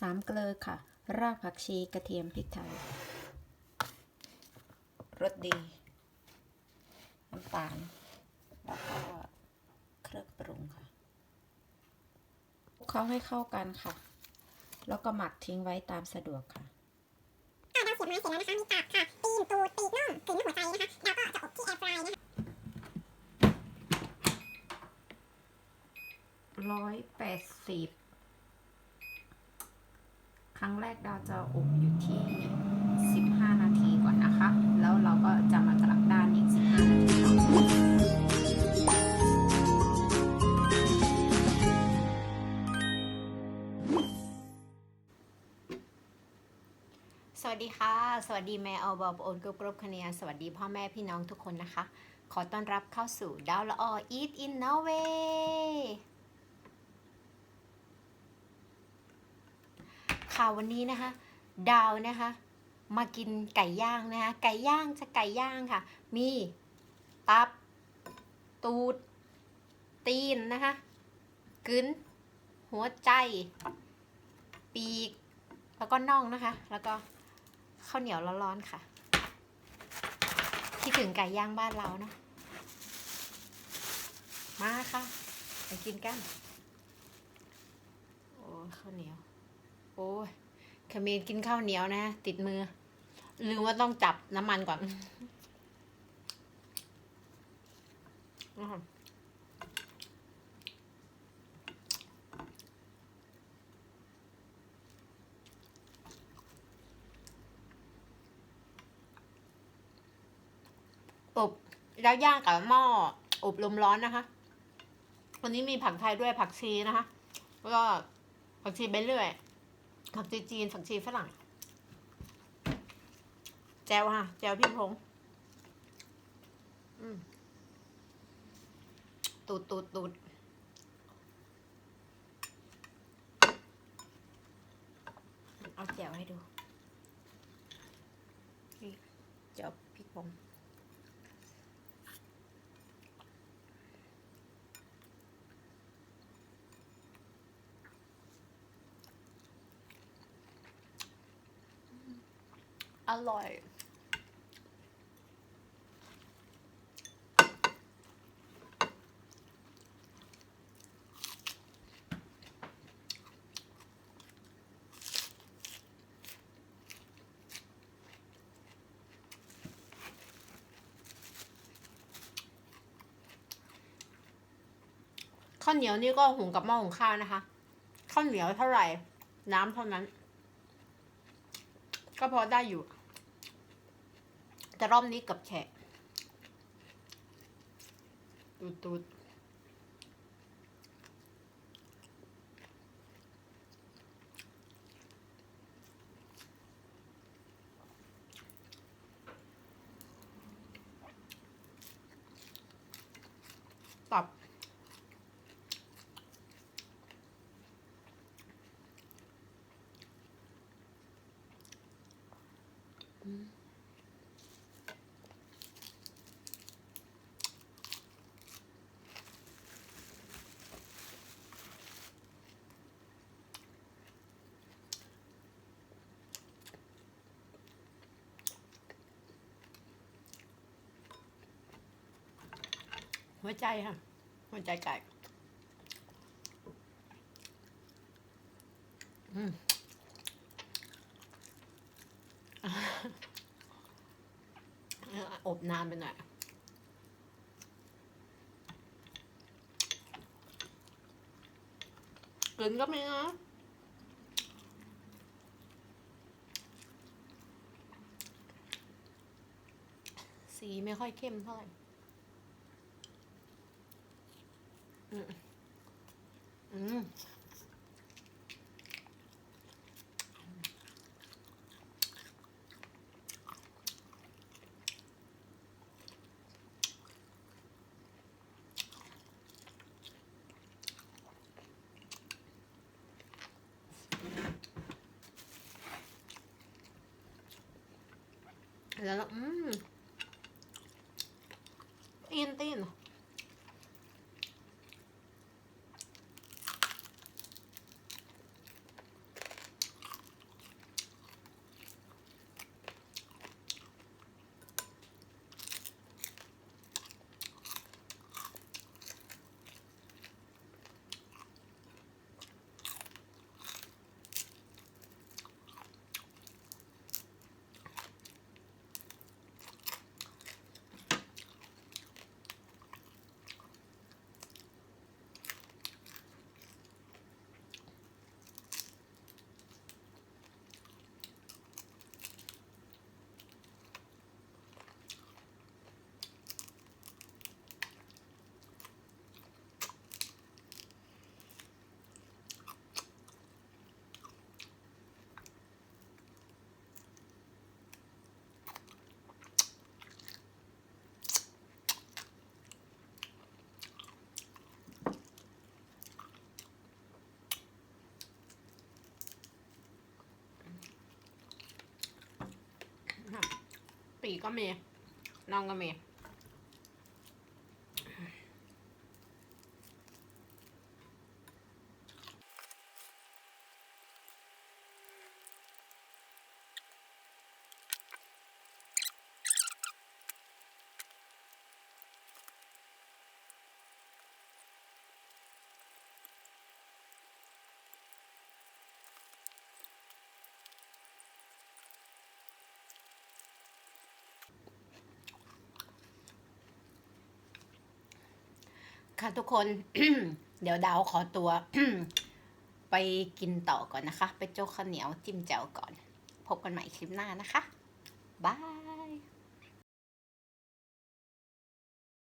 สามเกลือค่ะ รากผักชีกระเทียมพริกไทย รสดี น้ำตาล แล้วก็เครื่องปรุงค่ะคลุกเคล้าให้เข้ากันค่ะ แล้วก็หมักทิ้งไว้ตามสะดวกค่ะอ่าเราเสียบไม้เสร็จแล้วนะคะ มีตับค่ะ ตีน ตูดปีกน่องถึงหัวใจนะคะ แล้วก็จะอบที่แอร์ฟรายนะคะร้อยแปดสิบ ครั้งแรกดาวจะอบอยู่ที่สิบห้านาทีก่อนนะคะ แล้วเราก็จะมากลับด้านอีกสิบห้านาทีสวัสดีค่ะ สวัสดีแม่เอาบอบโอนกรุบกรุบคเนียสวัสดีพ่อแม่พี่น้องทุกคนนะคะ ขอต้อนรับเข้าสู่ดาวละออ Eat in Norway ค่ะวั วันนี้นะคะ ดาวนะคะ มากินไก่ย่างนะคะ ไก่ย่างจะไก่ย่างค่ะ มีตับ ตูด ตีนนะคะกึนหัวใจ ปีก แล้วก็น่องนะคะ แล้วก็ข้าวเหนียวร้อนๆค่ะคิดถึงไก่ย่างบ้านเราเนาะมาค่ะไปกินกัน โอ้ข้าวเหนียว โอ้ยขมีนกินข้าวเหนียวนะติดมือ ลืมว่าต้องจับน้ำมันก่อนอื้อหืออบแล้วย่างกับหม้ออบลมร้อนนะคะ วันนี้มีผักไทยด้วยผักชีนะคะ แล้วก็ผักชีใบเลื่อย ผักชีจีนผักชีฝรั่ง แจวค่ะ แจวพี่พงษ์ตูดตูดตูดเอาแจวให้ดูนี่แจวพี่พง อร่อย ข้าวเหนียวนี่ก็หุงกับหม้อหุงข้าวนะคะ ข้าวเหนียวเท่าไหร่ น้ำเท่านั้น ก็พอได้อยู่ แต่รอบนี้กับแฉะตูดตูดตับ หัวใจค่ะ หัวใจไก่อืมอบนานไปหน่อยกลิ่นก็ไมีนะสีไม่ค่อยเข้มเท่าไหร่ อืมอืมแล้วอืมตีนตีน ปีก็มีน้องก็มี ค่ะทุกคน เดี๋ยวดาวขอตัว ไปกินต่อก่อนนะคะ ไปโจ๊กข้าวเหนียวจิ้มแจ่วก่อน พบกันใหม่คลิปหน้านะคะ บาย